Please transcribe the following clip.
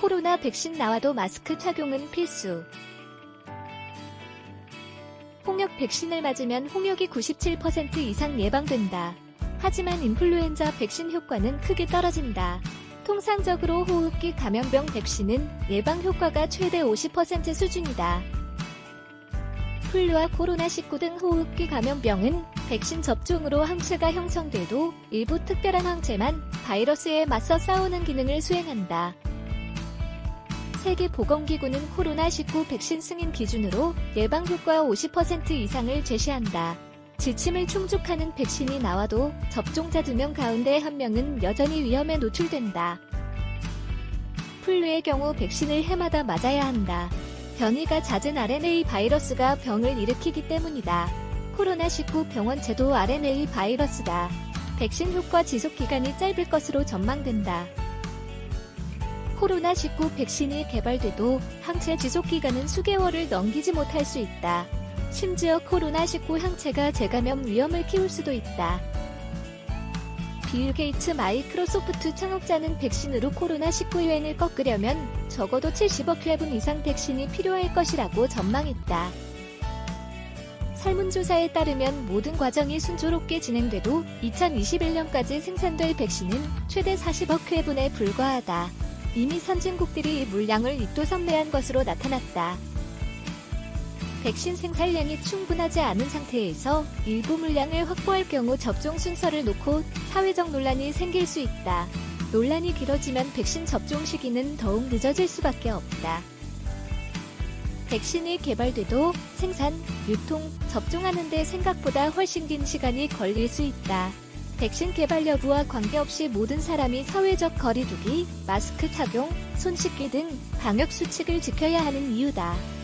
코로나 백신 나와도 마스크 착용은 필수. 홍역 백신을 맞으면 홍역이 97% 이상 예방된다. 하지만 인플루엔자 백신 효과는 크게 떨어진다. 통상적으로 호흡기 감염병 백신은 예방 효과가 최대 50% 수준이다. 플루와 코로나19 등 호흡기 감염병은 백신 접종으로 항체가 형성돼도 일부 특별한 항체만 바이러스에 맞서 싸우는 기능을 수행한다. 세계보건기구는 코로나19 백신 승인 기준으로 예방 효과 50% 이상을 제시한다. 지침을 충족하는 백신이 나와도 접종자 2명 가운데 1명은 여전히 위험에 노출된다. 플루의 경우 백신을 해마다 맞아야 한다. 변이가 잦은 RNA 바이러스가 병을 일으키기 때문이다. 코로나19 병원체도 RNA 바이러스다. 백신 효과 지속 기간이 짧을 것으로 전망된다. 코로나19 백신이 개발돼도 항체 지속 기간은 수개월을 넘기지 못할 수 있다. 심지어 코로나19 항체가 재감염 위험을 키울 수도 있다. 빌 게이츠 마이크로소프트 창업자는 백신으로 코로나19 유행을 꺾으려면 적어도 70억 회분 이상 백신이 필요할 것이라고 전망했다. 설문조사에 따르면 모든 과정이 순조롭게 진행돼도 2021년까지 생산될 백신은 최대 40억 회분에 불과하다. 이미 선진국들이 이 물량을 입도선매한 것으로 나타났다. 백신 생산량이 충분하지 않은 상태에서 일부 물량을 확보할 경우 접종 순서를 놓고 사회적 논란이 생길 수 있다. 논란이 길어지면 백신 접종 시기는 더욱 늦어질 수밖에 없다. 백신이 개발돼도 생산, 유통, 접종하는데 생각보다 훨씬 긴 시간이 걸릴 수 있다. 백신 개발 여부와 관계없이 모든 사람이 사회적 거리두기, 마스크 착용, 손 씻기 등 방역 수칙을 지켜야 하는 이유다.